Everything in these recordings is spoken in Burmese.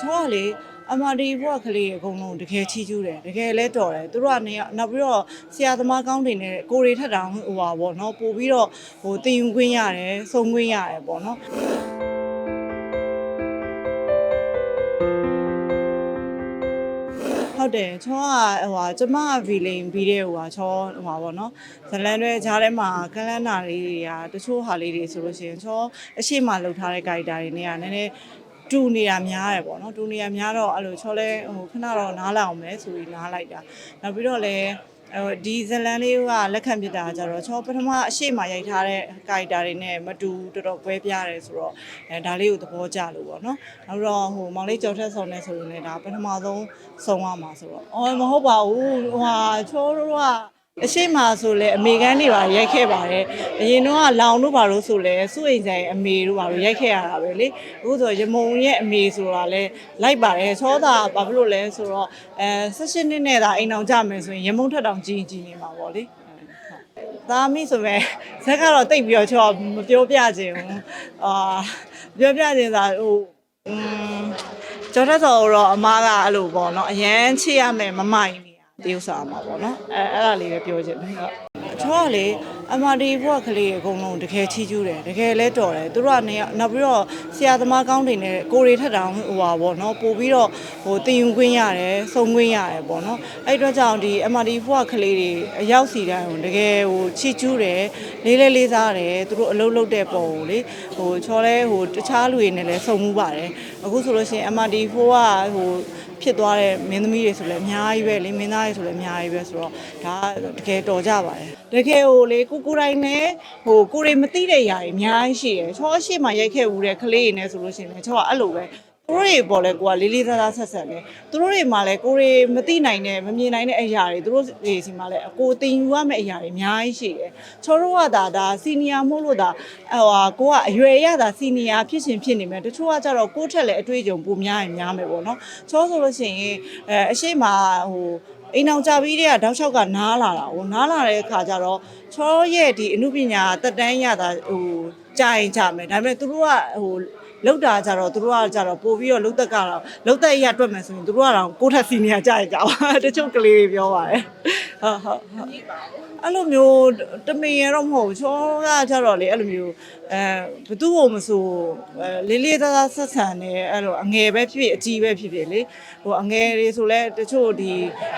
ချောကလေအမဒီဘွားကလေးအကုန်လုံးတကယ်ချီးကျူးတယ်တကယ်လဲတော်တယ်သူတို့ကနေနောက်ပြီးတော့ဆရာသမားကောင်းတွေနဲ့ကိုရီထက်တောင်ဟိုပါပေါ့နော်ပို့ပြီးတော့ဟိုတင်ယူခွင့်ရတယ်စုံခွင့်ရတယ်ပေါ့နော်ဟုတ်တယ်ချောကဟိုဟာကျမဗီလိန်ပြီးတဲ့ဟိုဟာချောဟိုဟာပေါ့နော်ဇလန်တွေဂျားထဲမှာကလန်းနာလေးတွေကတချို့ဟာလေးတွေဆိုလို့ရှိရင်ချောအရှိမလှုပ်ထားတဲ့ character တွေနဲ့ကနည်းနည်း တူနေတာများတယ်ပေါ့နော်တူနေတာများတော့အဲ့လိုချောလဲဟိုခဏတော့နားလောက်အောင်မယ်ဆိုပြီးနားလိုက်တာနောက်ပြီးတော့လည်းဟိုဒီဇလန်လေးကလက်ခံပြတာကြတော့ချောပထမအရှိမရိုက်ထားတဲ့ကာရီတာတွေနဲ့မတူတော်တော်ကွဲပြားတယ်ဆိုတော့အဲဒါလေးကိုသဘောကျလို့ပေါ့နော်နောက်တော့ဟိုမောင်လေးကြော်ထက်ဆောင်နေဆိုရင်လည်းဒါပထမဆုံးဆုံးရမှာဆိုတော့အော်မဟုတ်ပါဘူးဟိုဟာချောတို့က အရှိမဆိုလဲအမေကန်းတွေပါရိုက်ခဲ့ပါတယ်အရင်တော့ကလောင်တို့ပါလို့ဆိုလဲစုအိမ်ဆိုင်အမေတို့ပါလို့ရိုက်ခဲ့ရတာပဲလေအခုဆိုရမုံရဲ့အမေဆိုတာလဲလိုက်ပါတယ်ချောတာဘာဖြစ်လို့လဲဆိုတော့အဲ16နှစ်နဲ့သာအိမ်အောင်ကြမယ်ဆိုရင်ရမုံထက်တောင်ကြီးကြီးနေမှာပေါ့လေသားမိဆိုမဲ့ဇက်ကတော့တိတ်ပြီးတော့ချောမပြောပြခြင်းဘူးအာပြောပြခြင်းသာဟိုอืมကျော်ထက်စောတော့အမားကအဲ့လိုပေါ့နော်အရန်ချစ်ရမယ်မမိုင်နေ တရုပ်ဆောင်မှာပေါ့နော်အဲအဲ့ဒါလေးပဲပြောချင်တယ်ဟုတ်ချောကလေအမဒီဘွားကလေးအကုန်လုံးတကယ်ချီးကျူးတယ်တကယ်လဲတော်တယ်သူတို့ကနေနောက်ပြီးတော့ဆရာသမားကောင်းတွေနဲ့ကိုရီထက်တောင်ဟိုပါပေါ့နော်ပို့ပြီးတော့ဟိုတင်ယူခွင့်ရတယ်စုံခွင့်ရတယ်ပေါ့နော်အဲ့အတွက်ကြောင့်ဒီအမဒီဘွားကလေးတွေအရောက်စီတိုင်းကိုတကယ်ဟိုချီးကျူးတယ်လေးလေးလေးစားတယ်သူတို့အလုပ်လုပ်တဲ့ပုံကိုလေဟိုချောလဲဟိုတခြားလူတွေနဲ့လည်းစုံမှုပါတယ်အခုဆိုလို့ရှိရင်အမဒီဘွားကဟို ဖြစ်သွားတဲ့မင်းသမီးတွေဆိုလည်းအများကြီးပဲလေမင်းသားတွေဆိုလည်းအများကြီးပဲဆိုတော့ဒါတကယ်တော်ကြပါတယ်တကယ်ဟိုလေကိုကိုတိုင်းနဲ့ဟိုကိုတွေမသိတဲ့ຢာတွေအများကြီးရှိတယ်ချောရှိမှရိုက်ခဲ့ဦးတဲ့ကလေးတွေနဲ့ဆိုလို့ရှိရင်လည်းချောကအဲ့လိုပဲ သူတို့တွေပေါ်လဲကိုကလေးလေးသားသားဆက်ဆက်တယ်သူတို့တွေမှာလဲကိုတွေမသိနိုင်တဲ့မမြင်နိုင်တဲ့အရာတွေသူတို့တွေစီမှာလဲအကိုတင်ယူရမယ့်အရာတွေအများကြီးရှိတယ်ချောတို့ကဒါဒါစီနီယာမို့လို့ဒါဟိုဟာကိုကအရွယ်ရတာစီနီယာဖြစ်ရှင်ဖြစ်နေမယ်တချို့ကကြတော့ကိုယ့်ထက်လည်းအတွေ့အကြုံပိုများရင်များမယ်ပေါ့နော်ချောဆိုလို့ရှိရင်အဲအရှိမဟိုအိမ်အောင်ကြပြီးတဲ့ကတောက်လျှောက်ကနားလာတာဟိုနားလာတဲ့အခါကျတော့ချောရဲ့ဒီအမှုပညာတက်တန်းရတာဟိုကြာရင်ကြာမယ်ဒါပေမဲ့သူတို့ကဟို လောက်တာကြတော့သူတို့ကကြတော့ပို့ပြီးတော့လုတ်သက်ကတော့လုတ်သက်ရတွက်မယ်ဆိုရင်သူတို့ကတော့ကိုယ့်ထက်စီနီယာကြာရင်ကြာပါတချို့ကလေးတွေပြောပါတယ်ဟုတ်ဟုတ်ဟုတ် အဲ့လိုမျိုးတမင်ရတော့မဟုတ်ဘူးချောကကြတော့လေအဲ့လိုမျိုးအဲဘသူ့ကိုမဆိုအဲလေးလေးသားသားဆက်ဆံနေအဲ့လိုအငယ်ပဲဖြစ်ဖြစ်အကြီးပဲဖြစ်ဖြစ်လေဟိုအငယ်တွေဆိုလဲတချို့ဒီ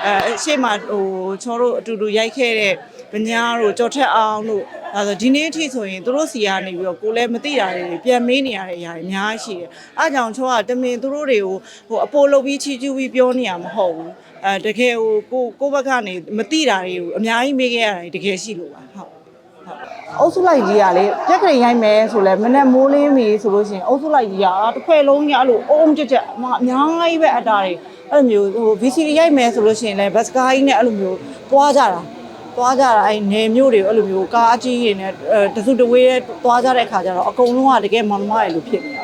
အဲအရှိမဟိုချောတို့အတူတူရိုက်ခဲ့တဲ့ပညာတို့ကြော်ထက်အောင်တို့ဒါဆိုဒီနေ့အထိဆိုရင်သူတို့စီကနေပြီးတော့ကိုလည်းမသိတာတွေပြန်မေးနေရတဲ့အရာတွေအများကြီးရှိတယ်အားကြောင့်ချောကတမင်သူတို့တွေကိုဟိုအပိုလုပ်ပြီးချီကျူးပြီးပြောနေရမှာမဟုတ်ဘူးအဲတကယ်ဟိုကိုကိုဘက်ကနေမသိတာတွေကိုအများကြီးမေးခဲ့ရတာတွေတကယ်ရှိလို့ပါဟုတ်အုပ်စုလိုက်ကြီးကလေပြက်ကလေးရိုက်မယ်ဆိုလဲမနဲ့မိုးလင်းပြီဆိုလို့ရှိရင်အုပ်စုလိုက်ကြီးကတစ်ခွဲလုံးကြီးအဲ့လိုအုံးကြက်ကြက်အမအများကြီးပဲအတားတွေအဲ့လိုမျိုးဟို VCD ရိုက်မယ်ဆိုလို့ရှိရင်လဲဘတ်စကားကြီးနဲ့အဲ့လိုမျိုးပွားကြတာပွားကြတာအဲ့နေမျိုးတွေအဲ့လိုမျိုးကားအကြီးတွေနဲ့အဲတစုတဝေးနဲ့ပွားကြတဲ့အခါကျတော့အကုန်လုံးကတကယ်မောင်နှမတွေလိုဖြစ်နေတာ